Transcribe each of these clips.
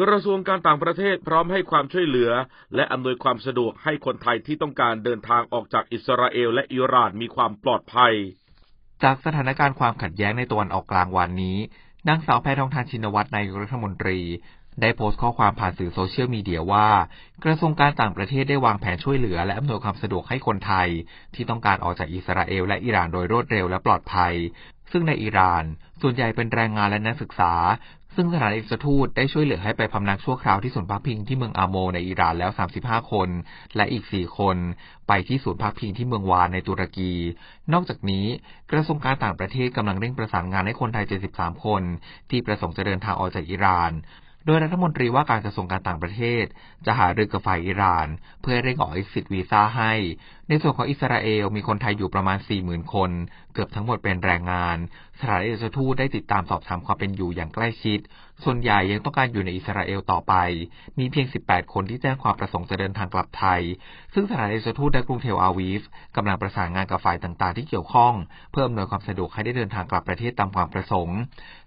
กระทรวงการต่างประเทศพร้อมให้ความช่วยเหลือ และอำนวยความสะดวกให้คนไทยที่ต้องการเดินทางออกจากอิสราเอลและอิหร่านมีความปลอดภัย จากสถานการณ์ความขัดแย้งในตะวันออกกลางวันนี้นางสาวแพทองทานชินวัตรนายกรัฐมนตรี ได้โพสต์ข้อความผ่านสื่อโซเชียลมีเดียว่า กระทรวงการต่างประเทศได้วางแผนช่วยเหลือ และอำนวยความสะดวกให้คนไทย ที่ต้องการออกจากอิสราเอลและอิหร่านโดยรวดเร็วและปลอดภัย ซึ่งในอิหร่าน ส่วนใหญ่เป็นแรงงานและนักศึกษา ซึ่งสถานเอกอัครทูตได้ช่วยเหลือให้ไปพำนักชั่วคราวที่ศูนย์พักพิงที่เมืองอาโมในอิหร่านแล้ว 35 คน และอีก 4 คน ไปที่ศูนย์พักพิงที่เมืองวานในตุรกี นอกจากนี้ กระทรวงการต่างประเทศกำลังเร่งประสานงานให้คนไทย 73 คน ที่ประสงค์จะเดินทางออกจากอิหร่าน โดยรัฐมนตรีว่าการกระทรวงการต่างประเทศ จะหารือกับฝ่ายอิหร่าน เพื่อเร่งออก exit วีซ่าให้ ในส่วนของอิสราเอลมีคนไทยอยู่ประมาณ 40,000 คน เกือบทั้งหมดเป็นแรงงาน สถานเอกอัครทูตได้ติดตามสอบถามความเป็นอยู่อย่างใกล้ชิดส่วนใหญ่ยังต้องการอยู่ในอิสราเอลต่อไป มีเพียง 18 คนที่แจ้งความประสงค์จะเดินทางกลับไทย ซึ่งสถานเอกอัครทูตในกรุงเทลอาวีฟกำลังประสานงานกับฝ่ายต่างๆ ที่เกี่ยวข้อง เพื่ออำนวยความสะดวกให้ได้เดินทางกลับประเทศตามความประสงค์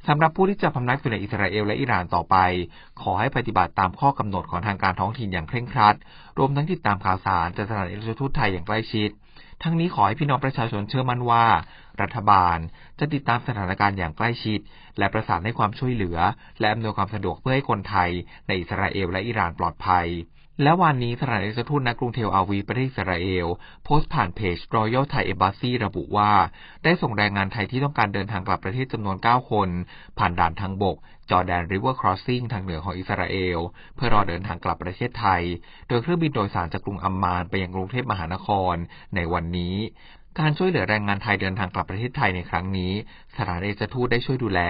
สำหรับผู้ที่จะพำนักอยู่ในอิสราเอลและอิหร่านต่อไป ขอให้ปฏิบัติตามข้อกำหนดของทางการท้องถิ่นอย่างเคร่งครัด รวมทั้งติดตามข่าวสารจากสถานเอกอัครทูตไทยอย่างใกล้ชิด ทั้งนี้ขอให้พี่น้องประชาชนเชื่อมั่นว่า รัฐบาลจะติดตามสถานการณ์อย่างใกล้ชิด และประสานให้ความช่วยเหลือ และอำนวยความสะดวกเพื่อให้คนไทย ในอิสราเอลและอิหร่านปลอดภัยและวันนี้สถานเอกอัครทูตณกรุงเทลอาวีประเทศอิสราเอล โพสต์ผ่านเพจ Royal Thai Embassy ระบุว่า ได้ส่งแรงงานไทยที่ต้องการเดินทางกลับประเทศจำนวน 9 คน ผ่านด่านทางบก จอร์แดนริเวอร์ครอสซิ่งทางเหนือของอิสราเอล เพื่อรอเดินทางกลับประเทศไทย โดยเครื่องบินโดยสารจากกรุงอัมมานไปยังกรุงเทพมหานครในวันนี้การช่วยเหลือแรงงานไทยเดินทางกลับประเทศไทยในครั้งนี้ สถานเอกอัครทูตได้ช่วยดูแล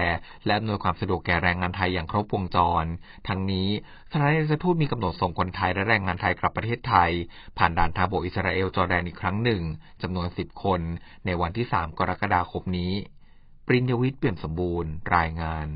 และอำนวยความสะดวกแก่แรงงานไทยอย่างครบวงจร ทั้งนี้สถานเอกอัครทูตมีกำหนดส่งคนไทยและแรงงานไทยกลับประเทศไทย ผ่านด่านทางบกอิสราเอลจอร์แดนอีกครั้งหนึ่งจำนวน 10 คน ในวันที่ 3 กรกฎาคมนี้ ปริญญวิทย์เปี่ยมสมบูรณ์ รายงาน